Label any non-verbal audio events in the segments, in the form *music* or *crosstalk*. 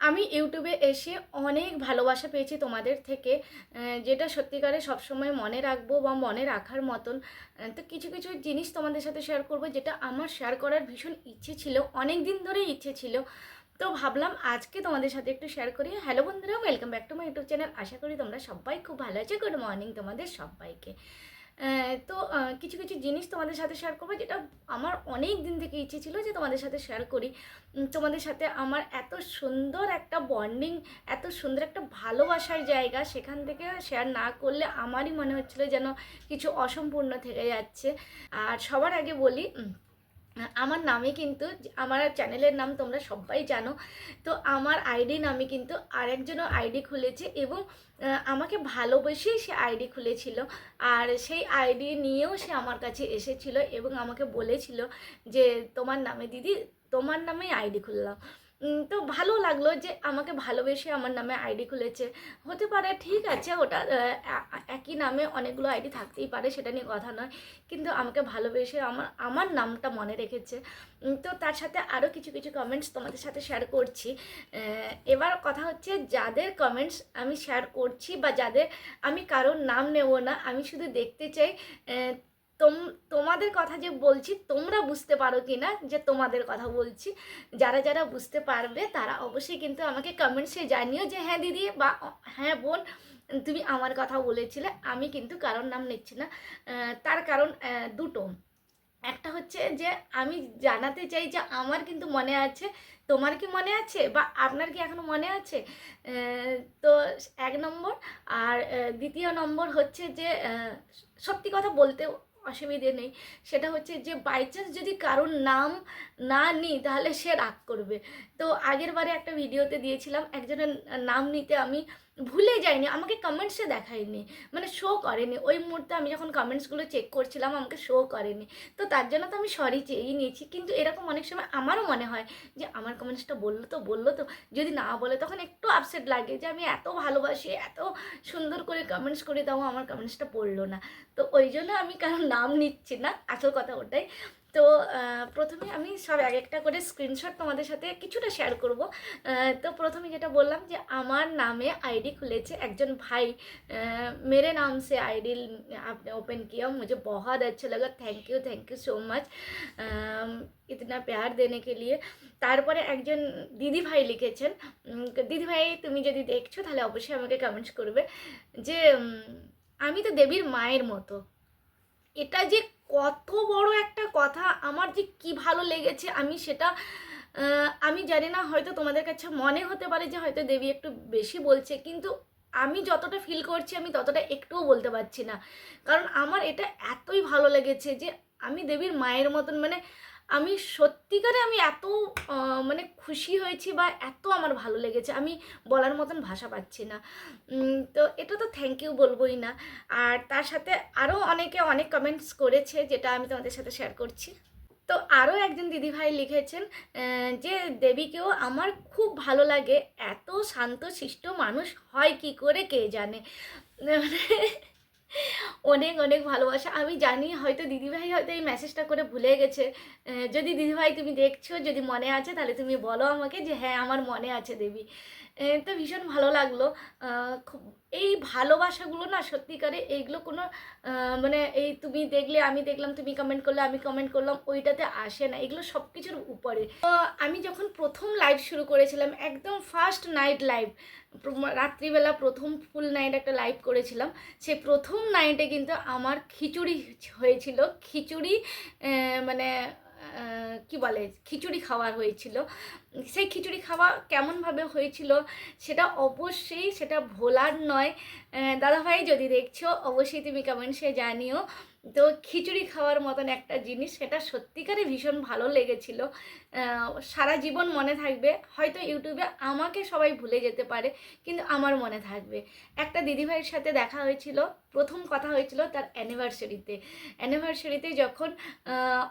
আমি ইউটিউবে এসে অনেক ভালোবাসা পেয়েছি তোমাদের থেকে যেটা সত্যিকারে সবসময় মনে রাখব বা মনে রাখার মতন। তো কিছু কিছু জিনিস তোমাদের সাথে শেয়ার করব যেটা আমার শেয়ার করার ভীষণ ইচ্ছে ছিল অনেক দিন ধরেই ইচ্ছে ছিল। তো ভাবলাম আজকে তোমাদের সাথে একটু শেয়ার করি। হ্যালো বন্ধুরা welcome back to my YouTube channel আশা করি তোমরা সবাই খুব ভালো আছো। গুড মর্নিং তোমাদের সবাইকে। তো কিছু কিছু জিনিস তোমাদের সাথে শেয়ার করব যেটা আমার অনেক দিন থেকে ইচ্ছে ছিল যে তোমাদের সাথে শেয়ার করি। তোমাদের সাথে আমার এত সুন্দর একটা বন্ডিং এত সুন্দর একটা ভালোবাসার জায়গা সেখান থেকে শেয়ার না করলে আমারই মনে হচ্ছিল যেন কিছু অসম্পূর্ণ থেকে যাচ্ছে। আর সবার আগে বলি আমার নামে কিন্তু, আমার চ্যানেলের নাম তোমরা সবাই জানো। তো আমার আইডি নামে কিন্তু আরেকজনও আইডি খুলেছে এবং আমাকে ভালোবেসেই সে আইডি খুলেছিল। আর সেই আইডি নিয়েও সে আমার কাছে এসেছিল এবং আমাকে বলেছিল যে, তোমার নামে দিদি, তোমার নামেই আইডি খুললাম। তো ভালো লাগল যে আমাকে ভালোবেসে আমার নামে আইডি খুলেছে। হতে পারে ঠিক আছে ওটা একই নামে অনেকগুলো আইডি থাকতেই পারে, সেটা নিয়ে কথা নয়। কিন্তু আমাকে ভালোবেসে আমার আমার নামটা মনে রেখেছে। তো তার সাথে আরও কিছু কিছু কমেন্টস তোমাদের সাথে শেয়ার করছি। এবার কথা হচ্ছে যাদের কমেন্টস আমি শেয়ার করছি বা যাদের আমি কারোর নাম নেব না, আমি শুধু দেখতে চাই তোমাদের কথা যে বলছি, তোমরা বুঝতে পারো কি না যে তোমাদের কথা বলছি। যারা যারা বুঝতে পারবে, তারা অবশ্যই কিন্তু আমাকে কমেন্টসে জানিও যে হ্যাঁ দিদি বা হ্যাঁ বোন, তুমি আমার কথা বলেছিলে, আমি কিন্তু কারোর নাম নিচ্ছি না। তার কারণ দুটো। একটা হচ্ছে যে, আমি জানাতে চাই যে, আমার কিন্তু মনে আছে, তোমার কি মনে আছে বা আপনার কি এখনও মনে আছে? তো এক নম্বর। আর দ্বিতীয় নম্বর হচ্ছে যে সত্যি কথা বলতে অসুবিধে নেই। সেটা হচ্ছে যে বাই চান্স যদি কারোর নাম না নিই, তাহলে সে রাগ করবে। তো আগের বারে একটা ভিডিওতে দিয়েছিলাম, একজনের নাম নিতে আমি ভুলে যায়নি, আমাকে কমেন্টসে দেখায়নি মানে শো করেনি। ওই মুহূর্তে আমি যখন কমেন্টসগুলো চেক করছিলাম, আমাকে শো করেনি। তো তার জন্য তো আমি সরি চেয়েই নিয়েছি। কিন্তু এরকম অনেক সময় আমারও মনে হয় যে, আমার কমেন্টসটা বলল তো বলল তো। যদি না বলে তখন একটু আপসেট লাগে যে, আমি এত ভালোবাসি, এত সুন্দর করে কমেন্টস করে দাও, আমার কমেন্টসটা পড়ল না। তো ওই জন্য আমি কারোর নাম নিচ্ছি না। আসল কথা ওটাই। তো প্রথমে আমি সব এক একটা করে স্ক্রিনশট তোমাদের সাথে কিছুটা শেয়ার করব। তো প্রথমে যেটা বললাম যে, আমার নামে আইডি খুলেছে একজন ভাই। মেরে নাম সে আইডি আপনি ওপেন কিয়া। মুঝে বহুত আচ্ছা লাগা। Thank you thank you so much ইতনা প্যার দেনে কে লিয়ে। তারপরে একজন দিদিভাই লিখেছেন। দিদিভাই তুমি যদি দেখছ, তাহলে অবশ্যই আমাকে কমেন্টস করবে। যে আমি তো দেবীর মায়ের মতো। এটা যে কত বড় একটা কথা, আমার যে কি ভালো লেগেছে আমি সেটা আমি জানি না, হয়তো তোমাদের কাছে মনে হতে পারে যে হয়তো দেবী একটু বেশি বলছে, কিন্তু আমি যতটা ফিল করছি আমি ততটা একটুও বলতে পারছি না। কারণ আমার এটা এতই ভালো লেগেছে যে আমি দেবীর মায়ের মতন মানে আমি সত্যিকারে আমি এত মানে খুশি হয়েছি বা এত আমার ভালো লেগেছে, আমি বলার মতন ভাষা পাচ্ছি না। তো এটা তো থ্যাংক ইউ বলবোই না। আর তার সাথে আরও অনেকে অনেক কমেন্টস করেছে, যেটা আমি তোমাদের সাথে শেয়ার করছি। তো আরও একজন দিদিভাই লিখেছেন যে দেবীকেও আমার খুব ভালো লাগে, এত শান্ত শিষ্ট মানুষ হয় কি করে কে জানে? মানে অনেক অনেক ভালোবাসা। আমি জানি হয়তো দিদিভাই হয়তো এই মেসেজটা করে ভুলে গেছে। যদি দিদিভাই তুমি দেখছ, যদি মনে আছে, তাহলে তুমি বলো আমাকে যে হ্যাঁ আমার মনে আছে দেবী। তো ভীষণ ভালো লাগল। খুব, এই ভালোবাসাগুলো না সত্যিকারে এইগুলো কোনো মানে এই তুমি দেখলে, আমি দেখলাম, তুমি কমেন্ট করলে, আমি কমেন্ট করলাম, ওইটাতে আসে না। এগুলো সব কিছুর উপরে। তো আমি যখন প্রথম লাইভ শুরু করেছিলাম, একদম ফার্স্ট নাইট লাইভ রাত্রিবেলা প্রথম ফুল নাইট একটা লাইভ করেছিলাম সে প্রথম নাইটে কিন্তু আমার খিচুড়ি হয়েছিল। খিচুড়ি মানে কি বলে, খিচুড়ি খাওয়ার হয়েছিল। সেই খিচুড়ি খাওয়া কেমনভাবে হয়েছিল সেটা অবশ্যই সেটা ভোলার নয়। দাদাভাই যদি দেখছ, অবশ্যই তুমি কমেন্টসে জানিও। তো খিচুড়ি খাওয়ার মতন একটা জিনিস, সেটা সত্যিকারে ভীষণ ভালো লেগেছিল। সারা জীবন মনে থাকবে। হয়তো ইউটিউবে আমাকে সবাই ভুলে যেতে পারে, কিন্তু আমার মনে থাকবে। একটা দিদিভাইয়ের সাথে দেখা হয়েছিল। প্রথম কথা হয়েছিল তার অ্যানিভার্সারিতে অ্যানিভার্সারিতে যখন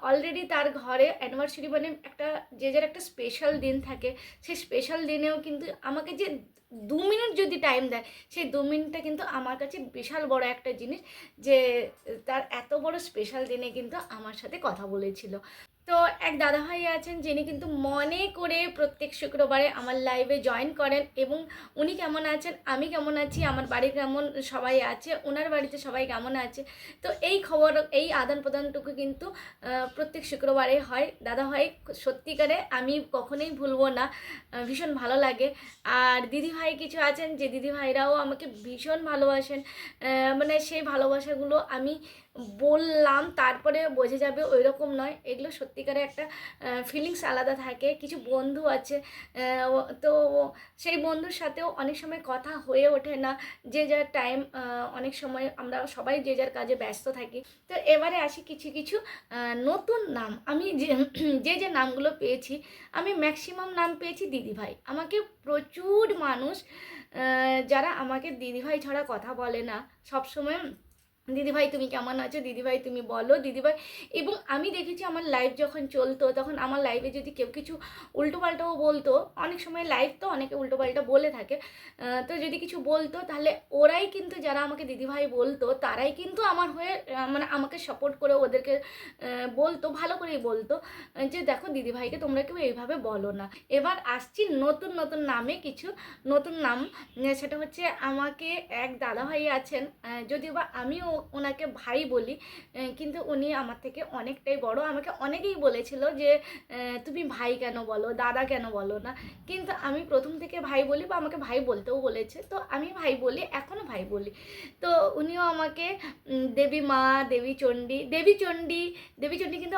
অলরেডি তার ঘরে অ্যানিভার্সারি মানে একটা, যে যার একটা স্পেশাল দিন থাকে সেই স্পেশাল দিনেও কিন্তু আমাকে যে দু মিনিট যদি টাইম দেয়, সেই দু মিনিটটা কিন্তু আমার কাছে বিশাল বড় একটা জিনিস যে, তার এত বড় স্পেশাল দিনে কিন্তু আমার সাথে কথা বলেছিল। তো এক দাদাভাই আছেন যিনি কিন্তু মনে করে প্রত্যেক শুক্রবারে আমার লাইভে জয়েন করেন এবং উনি কেমন আছেন, আমি কেমন আছি, আমার বাড়ি কেমন, সবাই আছে, ওনার বাড়িতে সবাই কেমন আছে? তো এই খবর, এই আদান প্রদানটুকু কিন্তু প্রত্যেক শুক্রবারে হয়। দাদাভাই, সত্যিকারে আমি কখনোই ভুলবো না ভীষণ ভালো লাগে। আর দিদিভাই কিছু আছেন যে দিদিভাইরাও আমাকে ভীষণ ভালোবাসেন। মানে সেই ভালোবাসাগুলো আমি বললাম, তারপরে বোঝা যাবে ওই রকম নয়। এগুলো সত্যিকারে একটা ফিলিংস আলাদা থাকে, কিছু বন্ধু আছে তো সেই বন্ধুর সাথেও অনেক সময় কথা হয়ে ওঠে না, যে যার টাইম অনেক সময় আমরা সবাই যে যার কাজে ব্যস্ত থাকি। তো এবারে আসি কিছু কিছু নতুন নাম। আমি যে *clears throat* যে যে নামগুলো পেয়েছি, আমি ম্যাক্সিমাম নাম পেয়েছি দিদিভাই। আমাকে প্রচুর মানুষ যারা আমাকে দিদিভাই ছাড়া কথা বলে না, সবসময় দিদিভাই, তুমি কেমন আছো? দিদিভাই, তুমি বলো। দিদিভাই, এবং আমি দেখেছি আমার লাইভ যখন চলতো, তখন আমার লাইভে যদি কেউ কিছু উল্টোপাল্টাও বলতো, অনেক সময় লাইভ তো অনেকে উল্টোপাল্টা বলে থাকে। তো যদি কিছু বলতো, তাহলে ওরাই কিন্তু যারা আমাকে দিদিভাই বলতো, তারাই কিন্তু আমার হয়ে মানে আমাকে সাপোর্ট করে ওদেরকে বলতো, ভালো করেই বলতো, যে দেখো দিদিভাইকে তোমরা কেউ এইভাবে বলো না। এবার আসছি নতুন নতুন নামে কিছু নতুন নাম। সেটা হচ্ছে আমাকে এক দাদাভাই আছেন যদিও বা আমিও ওনাকে ভাই বলি কিন্তু উনি আমার থেকে অনেকটাই বড়। আমাকে অনেকেই বলেছিল যে তুমি ভাই কেন বলো, দাদা কেন বলো না? কিন্তু আমি প্রথম থেকে ভাই বলি বা আমাকে ভাই বলতেও বলেছে। তো আমি ভাই বলি এখনও ভাই বলি। তো উনিও আমাকে দেবী মা, দেবী চণ্ডী দেবী চণ্ডী দেবী চণ্ডী কিন্তু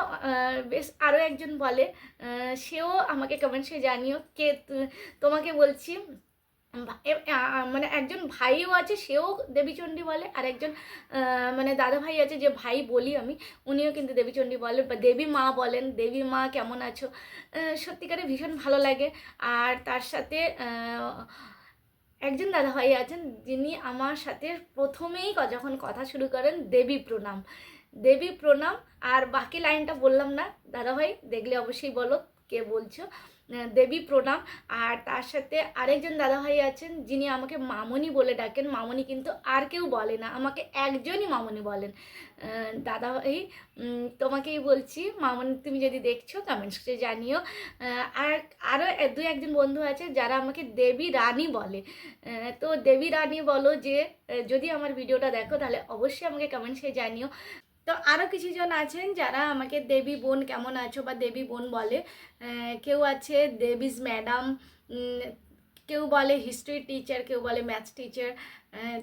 বেশ আরও একজন বলে। সেও আমাকে কমেন্টসে জানিও, কে তোমাকে বলছি মানে একজন ভাইও আছে, সেও দেবীচণ্ডী বলে, আর একজন মানে দাদা ভাই আছে, যে ভাই বলি আমি, উনিও কিন্তু দেবীচণ্ডী বলে, বা দেবী মা বলেন, দেবী মা, কেমন আছো? সত্যিকারে ভীষণ ভালো লাগে। আর তার সাথে একজন দাদা ভাই আছেন, যিনি আমার সাথে প্রথমেই যখন কথা শুরু করেন, দেবী প্রণাম। দেবী প্রণাম, আর বাকি লাইনটা বললাম না দাদা ভাই দেখলে অবশ্যই বলো কে বলছো। দেবী প্রণাম। আর তার সাথে আরেকজন দাদাভাই আছেন, যিনি আমাকে মামনি বলে ডাকেন। মামনি কিন্তু আর কেউ বলে না, আমাকে একজনই মামনি বলেন। দাদাভাই তোমাকেই বলছি, মামনি তুমি যদি দেখছ কমেন্টসে জানিও। আর আরও দু একজন বন্ধু আছে যারা আমাকে দেবী রানী বলে। তো দেবী রানী বলো যে যদি আমার ভিডিওটা দেখো তাহলে অবশ্যই আমাকে কমেন্টসে জানিও। তো আরও কিছুজন আছেন যারা আমাকে দেবী বোন কেমন আছো বা দেবী বোন বলে কেউ আছে দেবীজ ম্যাডাম কেউ বলে হিস্ট্রি টিচার, কেউ বলে ম্যাথস টিচার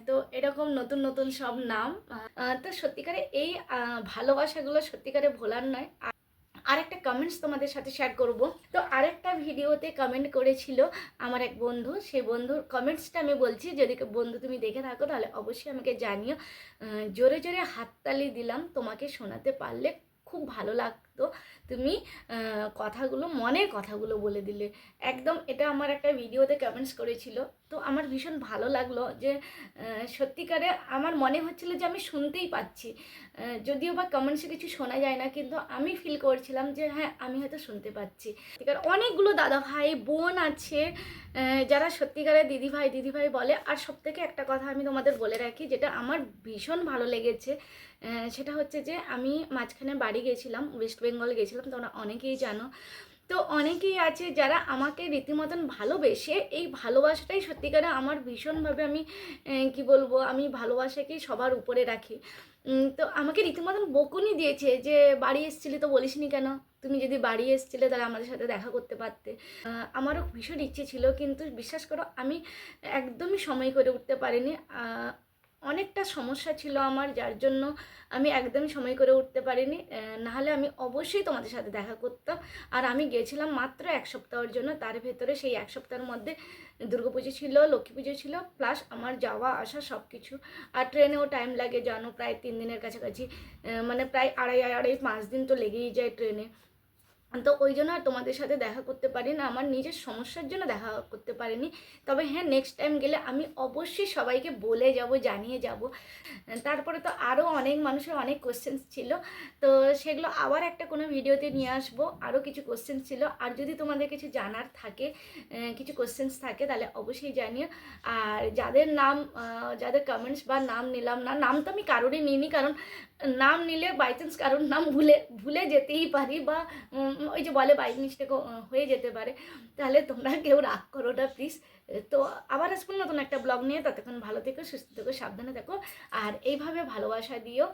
তো এরকম নতুন নতুন সব নাম। তো সত্যিকারে এই ভালোবাসাগুলো সত্যিকারে ভোলার নয়। আরেকটা কমেন্টস তোমাদের সাথে শেয়ার করব। তো আরেকটা ভিডিওতে কমেন্ট করেছিল আমার এক বন্ধু সেই বন্ধুর কমেন্টসটা আমি বলছি, যদি বন্ধু তুমি দেখে থাকো তাহলে অবশ্যই আমাকে জানিও। জোরে জোরে হাততালি দিলাম, তোমাকে শোনাতে পারলে খুব ভালো লাগতো তুমি কথাগুলো, মনের কথাগুলো বলে দিলে। একদম এটা আমার একটা ভিডিওতে কমেন্টস করেছিল। তো আমার ভীষণ ভালো লাগল যে সত্যিকারে আমার মনে হচ্ছিল যে আমি শুনতেই পাচ্ছি। যদিও বা কমেন্টসে কিছু শোনা যায় না, কিন্তু আমি ফিল করছিলাম যে হ্যাঁ আমি হয়তো শুনতে পাচ্ছি। সত্যিকার অনেকগুলো দাদা ভাই, বোন আছে যারা সত্যিকারে দিদি ভাই দিদি ভাই বলে। আর সব থেকে একটা কথা আমি তোমাদের বলে রাখি, যেটা আমার ভীষণ ভালো লেগেছে সেটা হচ্ছে যে, আমি মাঝখানে বাড়ি গেছিলাম ওয়েস্ট বেঙ্গল গেছিলাম তোমরা অনেকেই জানো। তো অনেকেই আছে যারা আমাকে রীতিমতন ভালোবেসে এই ভালোবাসাটাই সত্যিকারে আমার ভীষণভাবে আমি কি বলব, আমি ভালোবাসাকেই সবার উপরে রাখি। তো আমাকে রীতিমতন বকুনি দিয়েছে যে, বাড়ি এসেছিলি তো বলিসনি কেন? তুমি যদি বাড়ি এসেছিলে তাহলে আমাদের সাথে দেখা করতে পারতে। আমারও ভীষণ ইচ্ছে ছিল, কিন্তু বিশ্বাস করো আমি একদমই সময় করে উঠতে পারিনি। অনেকটা সমস্যা ছিল আমার, যার জন্য আমি একদমই সময় করে উঠতে পারিনি। নাহলে আমি অবশ্যই তোমাদের সাথে দেখা করতাম। আর আমি গেছিলাম মাত্র এক সপ্তাহের জন্য। তার ভেতরে সেই এক সপ্তাহের মধ্যে দুর্গাপুজো ছিল, লক্ষ্মী পুজো ছিল প্লাস আমার যাওয়া, আসা সব কিছু আর ট্রেনেও টাইম লাগে জানো, প্রায় তিন দিনের কাছাকাছি। মানে প্রায় আড়াই আড়াই, পাঁচ দিন তো লেগেই যায় ট্রেনে। তো ওই জন্য আর তোমাদের সাথে দেখা করতে পারি না, আমার নিজের সমস্যার জন্য দেখা করতে পারিনি। তবে হ্যাঁ নেক্সট টাইম গেলে আমি অবশ্যই সবাইকে বলে যাব, জানিয়ে যাব। তারপরে তো আরও অনেক মানুষের অনেক কোশ্চেন্স ছিল। তো সেগুলো আবার একটা কোনো ভিডিওতে নিয়ে আসব। আরও কিছু কোশ্চেন্স ছিল। আর যদি তোমাদের কিছু জানার থাকে কিছু কোশ্চেন্স থাকে, তাহলে অবশ্যই জানিও। আর যাদের নাম যাদের কমেন্টস বা নাম নিলাম না, নাম তো আমি কারোরই নিইনি, কারণ নাম নিলে বাই চান্স কারোর নাম ভুলে ভুলে যেতেই পারি বা ওই যে বলে বাই মিস্টেকও হয়ে যেতে পারে। তাহলে তোমরা কেউ রাগ করো না প্লিজ তো আবার আসব নতুন একটা ব্লগ নিয়ে। ততক্ষণ ভালো থেকো, সুস্থ থেকো, সাবধানে থেকো। আর এইভাবে ভালোবাসা দিও।